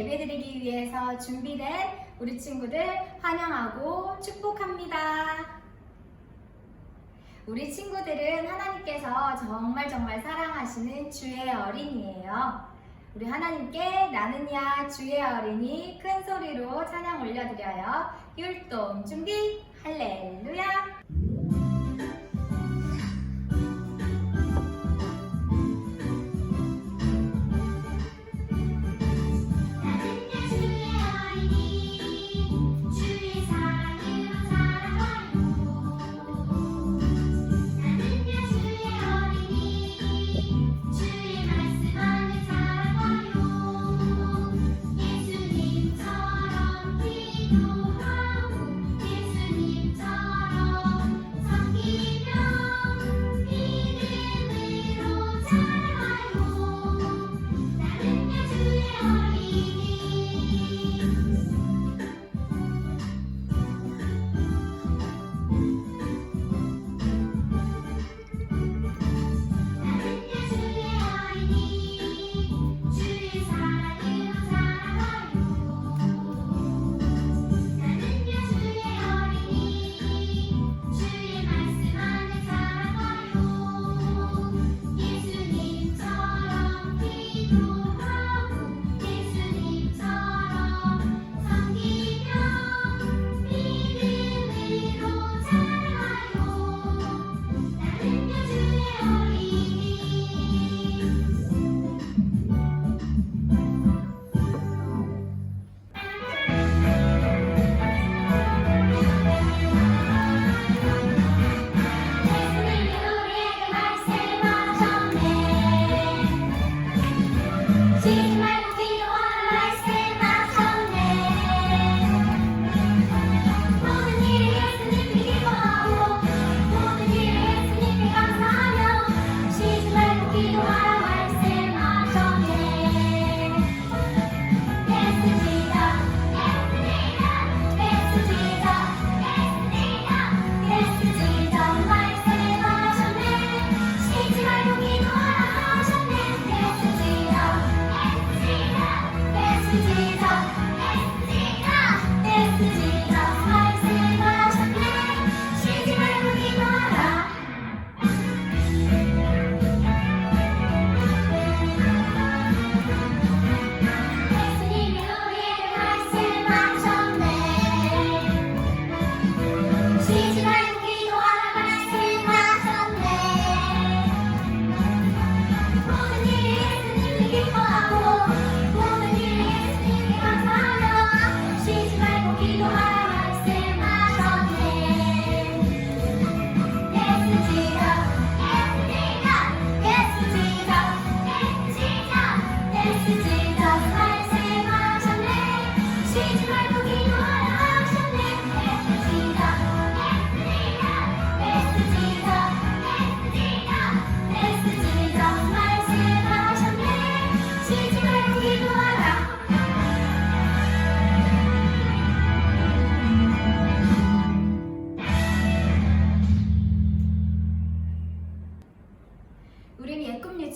예배드리기 위해서 준비된 우리 친구들 환영하고 축복합니다. 우리 친구들은 하나님께서 정말 정말 사랑하시는 주의 어린이에요. 우리 하나님께 나는 야 주의 어린이 큰 소리로 찬양 올려드려요. 율동 준비 할렐루야.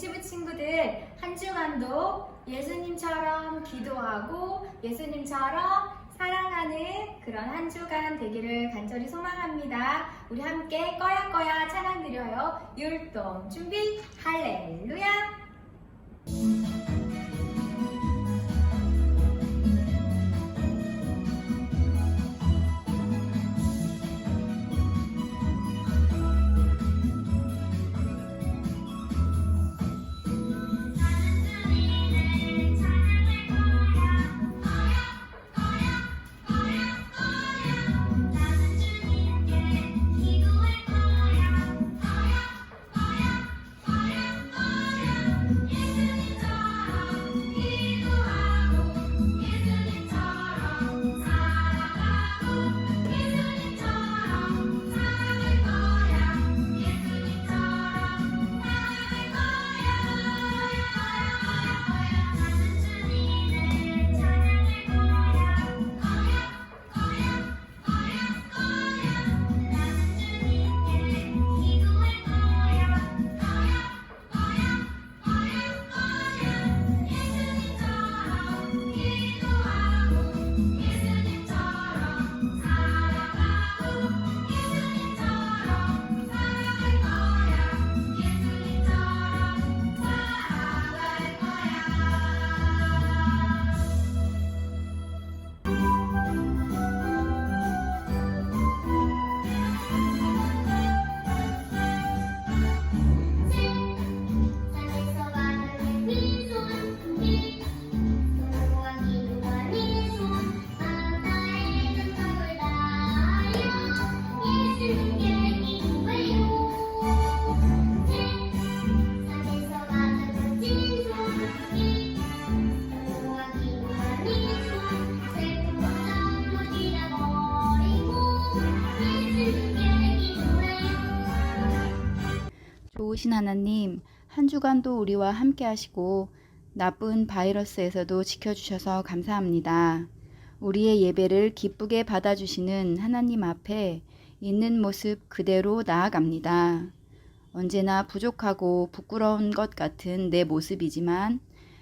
유튜브 친구들 한 주간도 예수님처럼 기도하고 예수님처럼 사랑하는 그런 한 주간 되기를 간절히 소망합니다. 우리 함께 꺼야꺼야 찬양 드려요. 율동 준비 할렐루야. 좋으신 하나님, 한 주간도 우리와 함께 하시고 나쁜 바이러스에서도 지켜주셔서 감사합니다. 우리의 예배를 기쁘게 받아주시는 하나님 앞에 있는 모습 그대로 나아갑니다. 언제나 부족하고 부끄러운 것 같은 내 모습이지만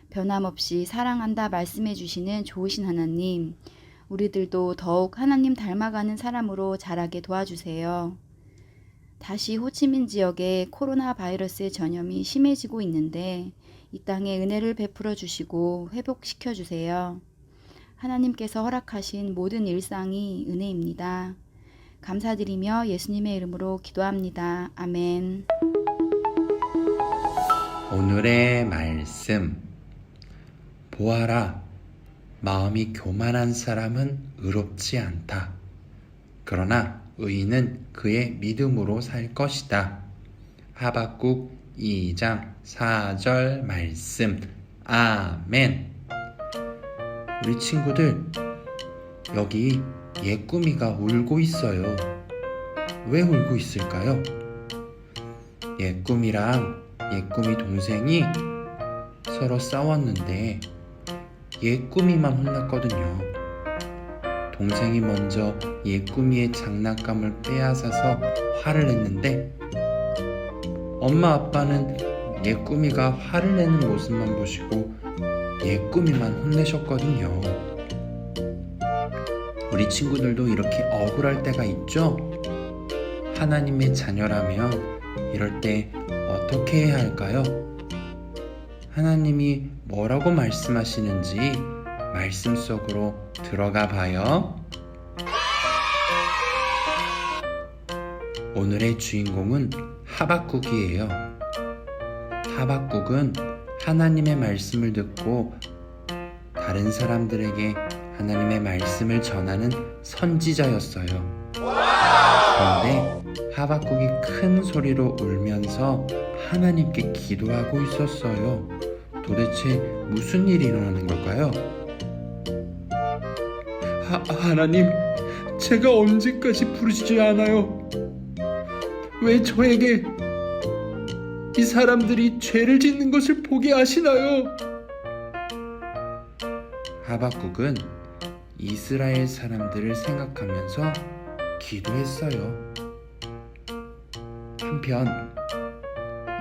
변함없이 사랑한다 말씀해 주시는 좋으신 하나님, 우리들도 더욱 하나님 닮아가는 사람으로 자라게 도와주세요. 다시 호치민 지역에 코로나 바이러스의 전염이 심해지고 있는데 이 땅에 은혜를 베풀어 주시고 회복시켜 주세요. 하나님께서 허락하신 모든 일상이 은혜입니다. 감사드리며 예수님의 이름으로 기도합니다. 아멘. 오늘의 말씀. 보아라, 마음이 교만한 사람은 의롭지 않다. 그러나 의인은 그의 믿음으로 살 것이다. 하박국 2장 4절 말씀. 아멘. 우리 친구들, 여기 예꾸미가 울고 있어요. 왜 울고 있을까요? 예꾸미랑 예꾸미 동생이 서로 싸웠는데 예꾸미만 혼났거든요. 동생이 먼저 예꾸미의 장난감을 빼앗아서 화를 냈는데 엄마 아빠는 예꾸미가 화를 내는 모습만 보시고 예꾸미만 혼내셨거든요. 우리 친구들도 이렇게 억울할 때가 있죠? 하나님의 자녀라면 이럴 때 어떻게 해야 할까요? 하나님이 뭐라고 말씀하시는지 말씀 속으로 들어가 봐요. 오늘의 주인공은 하박국이에요. 하박국은 하나님의 말씀을 듣고 다른 사람들에게 하나님의 말씀을 전하는 선지자였어요. 그런데 하박국이 큰 소리로 울면서 하나님께 기도하고 있었어요. 도대체 무슨 일이 일어나는 걸까요? 하, 하나님, 제가 언제까지 부르시지 않아요? 왜 저에게 이 사람들이 죄를 짓는 것을 보게 하시나요? 하박국은 이스라엘 사람들을 생각하면서 기도했어요. 한편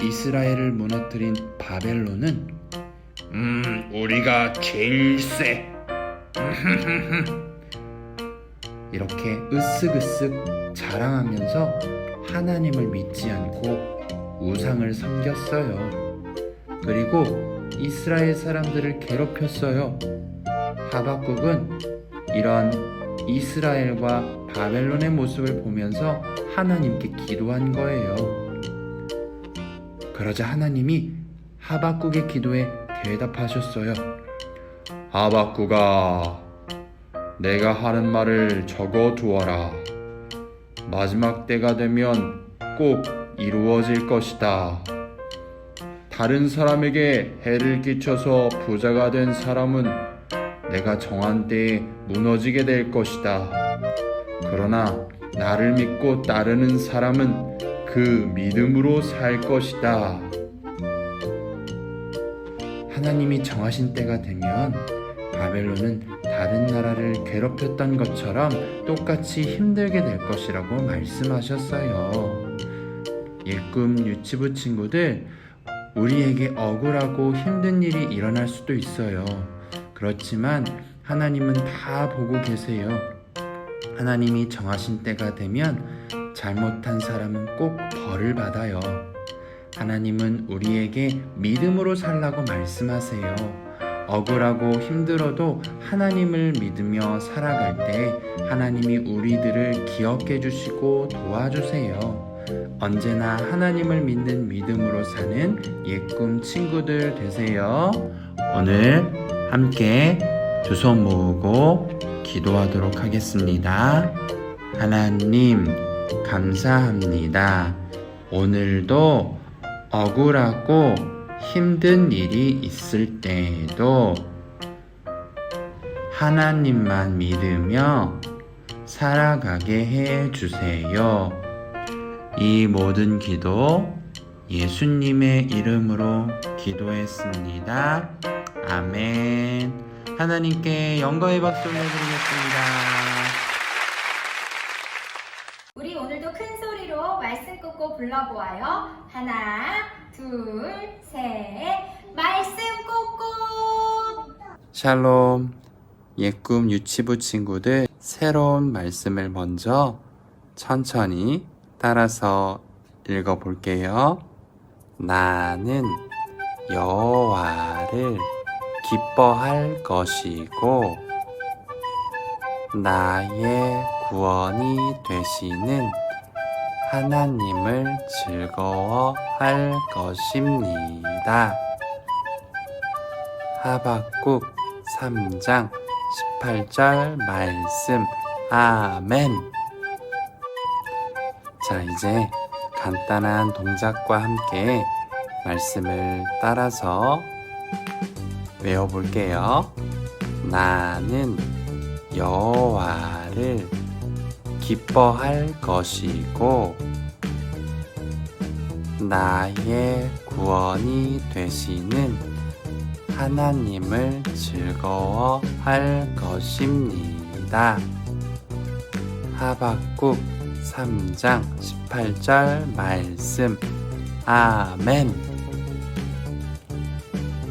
이스라엘을 무너뜨린 바벨론은 음 우리가 제일 세 이렇게 으쓱으쓱 자랑하면서 하나님을 믿지 않고 우상을 섬겼어요. 그리고 이스라엘 사람들을 괴롭혔어요. 하박국은 이런 이스라엘과 바벨론의 모습을 보면서 하나님께 기도한 거예요. 그러자 하나님이 하박국의 기도에 대답하셨어요. 하박국아, 내가 하는 말을 적어 두어라. 마지막 때가 되면 꼭 이루어질 것이다. 다른 사람에게 해를 끼쳐서 부자가 된 사람은 내가 정한 때에 무너지게 될 것이다. 그러나 나를 믿고 따르는 사람은 그 믿음으로 살 것이다. 하나님이 정하신 때가 되면 바벨론은 다른 나라를 괴롭혔던 것처럼 똑같이 힘들게 될 것이라고 말씀하셨어요. 일금 유치부 친구들, 우리에게 억울하고 힘든 일이 일어날 수도 있어요. 그렇지만 하나님은 다 보고 계세요. 하나님이 정하신 때가 되면 잘못한 사람은 꼭 벌을 받아요. 하나님은 우리에게 믿음으로 살라고 말씀하세요. 억울하고 힘들어도 하나님을 믿으며 살아갈 때 하나님이 우리들을 기억해 주시고 도와주세요. 언제나 하나님을 믿는 믿음으로 사는 예꿈 친구들 되세요. 오늘 함께 두 손 모으고 기도하도록 하겠습니다. 하나님, 감사합니다. 오늘도 억울하고 힘든 일이 있을 때에도 하나님만 믿으며 살아가게 해 주세요. 이 모든 기도 예수님의 이름으로 기도했습니다. 아멘. 하나님께 영광의 박수 올려드리겠습니다. 우리 오늘도 큰 소리로 말씀 꽂고 불러보아요. 하나, 둘, 셋. 말씀 꽂고! 샬롬. 예꿈 유치부 친구들 새로운 말씀을 먼저 천천히 따라서 읽어 볼게요. 나는 여호와를 기뻐할 것이고 나의 구원이 되시는 하나님을 즐거워할 것입니다. 하박국 3장 18절 말씀. 아멘. 자 이제 간단한 동작과 함께 말씀을 따라서 외워볼게요. 나는 여호와를 기뻐할 것이고 나의 구원이 되시는 하나님을 즐거워할 것입니다. 하박국 3장 18절 말씀 아멘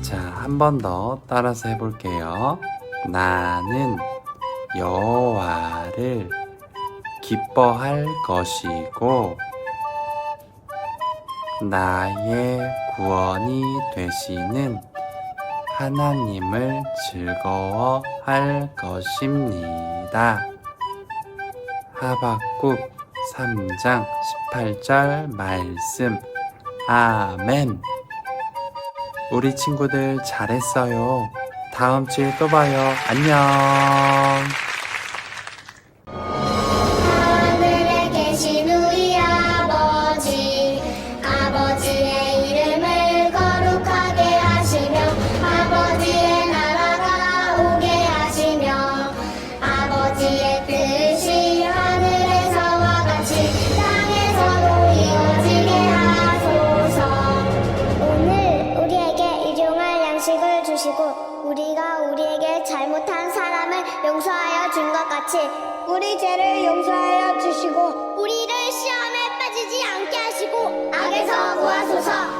자, 한 번 더 따라서 해볼게요. 나는 여호와를 기뻐할 것이고 나의 구원이 되시는 하나님을 즐거워할 것입니다. 하박국 3장 18절 말씀 아멘 우리 친구들 잘했어요. 다음 주에 또 봐요. 안녕. 죄를 용서하여 주시고 우리를 시험에 빠지지 않게 하시고 악에서 구하소서